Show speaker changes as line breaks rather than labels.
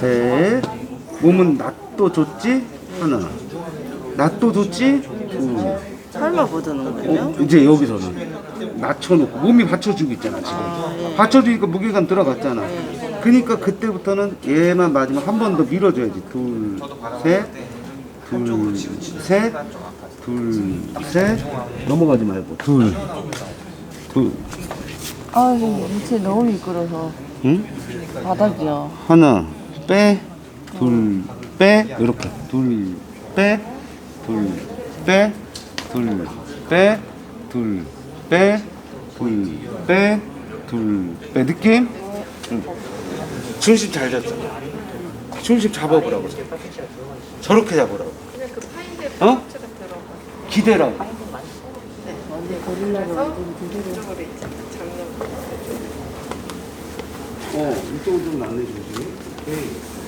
셋. 몸은 낫도 줬지? 하나. 낫도 줬지? 둘.
설마 못 오는 거예요?
어, 이제 여기서는 낮춰놓고 몸이 받쳐주고 있잖아 지금 받쳐주니까 무게감 들어갔잖아 그러니까 그때부터는 얘만 맞으면 한번 더 밀어줘야지 둘셋둘셋둘셋 넘어가지 말고 둘둘
아, 지금 밑에 너무 미끄러서
응?
바닥이야.
하나 빼, 둘, 빼, 이렇게 둘, 빼, 둘, 빼, 둘, 빼, 둘, 빼, 둘, 빼, 둘, 빼. 느낌? 응. 중심 잘 잡잖아. 중심 잡아보라고. 저렇게 잡으라고. 어? 기대라고. 어, 이쪽으로 좀 안내주 Ei.